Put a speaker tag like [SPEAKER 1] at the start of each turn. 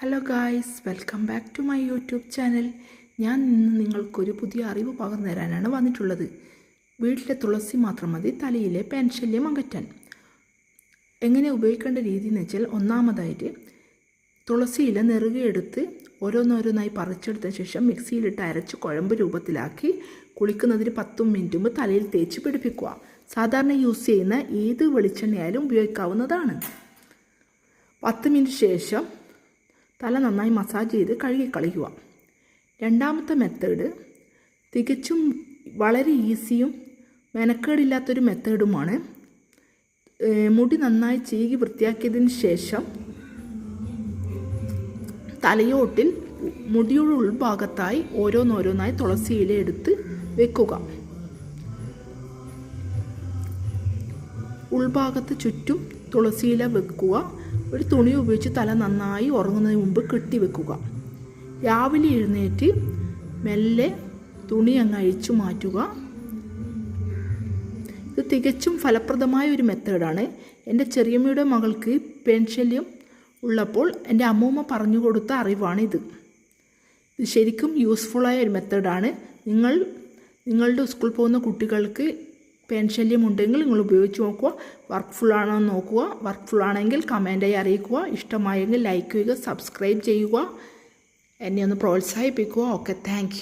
[SPEAKER 1] Hello guys welcome back to my YouTube channel ഞാൻ ഇന്ന് നിങ്ങൾക്കൊരു പുതിയ അറിവ് പകർന്നു തരാനാണ് വന്നിട്ടുള്ളത്. വീട്ടിലെ തുളസി മാത്രം മതി തലയിലെ പെൻശല്യം അകറ്റാൻ എങ്ങനെ ഉപയോഗിക്കേണ്ട രീതി എന്ന് വെച്ചാൽ ഒന്നാമതായിട്ട് തുളസിയില നെറുകയെടുത്ത് ഓരോന്നോരോന്നായി പറിച്ചെടുത്ത ശേഷം മിക്സിയിലിട്ട് അരച്ച് കുഴമ്പ് രൂപത്തിലാക്കി കുളിക്കുന്നതിന് പത്തും മിനിറ്റ് മുമ്പ് തലയിൽ തേച്ച് പിടിപ്പിക്കുക. സാധാരണ യൂസ് ചെയ്യുന്ന ഏത് വെളിച്ചെണ്ണയായാലും ഉപയോഗിക്കാവുന്നതാണ്. പത്ത് മിനിറ്റ് ശേഷം തല നന്നായി മസാജ് ചെയ്ത് കഴുകിക്കളയുക. രണ്ടാമത്തെ മെത്തേഡ് തികച്ചും വളരെ ഈസിയും മെനക്കേടില്ലാത്തൊരു മെത്തേഡുമാണ്. മുടി നന്നായി ചീകി വൃത്തിയാക്കിയതിന് ശേഷം തലയോട്ടിൽ മുടിയുടെ ഉൾഭാഗത്തായി ഓരോന്നോരോന്നായി തുളസി ഇല എടുത്ത് വെക്കുക. ഉൾഭാഗത്ത് ചുറ്റും തുളസിയില വെക്കുക. ഒരു തുണി ഉപയോഗിച്ച് തല നന്നായി ഉറങ്ങുന്നതിന് മുമ്പ് കെട്ടിവെക്കുക രാവിലെ എഴുന്നേറ്റ് മെല്ലെ തുണി അങ്ങ് അഴിച്ചു മാറ്റുക. ഇത് തികച്ചും ഫലപ്രദമായ ഒരു മെത്തേഡാണ്. എന്റെ ചെറിയമ്മയുടെ മകൾക്ക് പെൻശല്യം ഉള്ളപ്പോൾ എന്റെ അമ്മൂമ്മ പറഞ്ഞു കൊടുത്ത അറിവാണിത്. ഇത് ശരിക്കും യൂസ്ഫുള്ളായ ഒരു മെത്തേഡാണ്. നിങ്ങൾ നിങ്ങളുടെ സ്കൂളിൽ പോകുന്ന കുട്ടികൾക്ക് പെൻശല്യം ഉണ്ടെങ്കിൽ നിങ്ങൾ ഉപയോഗിച്ച് നോക്കുക. വർക്ക്ഫുൾ ആണോ എന്ന് നോക്കുക. വർക്ക്ഫുൾ ആണെങ്കിൽ കമന്റായി അറിയിക്കുക. ഇഷ്ടമായെങ്കിൽ ലൈക്ക് ചെയ്യുക സബ്സ്ക്രൈബ് ചെയ്യുക. എന്നെ ഒന്ന് പ്രോത്സാഹിപ്പിക്കുക. Okay thank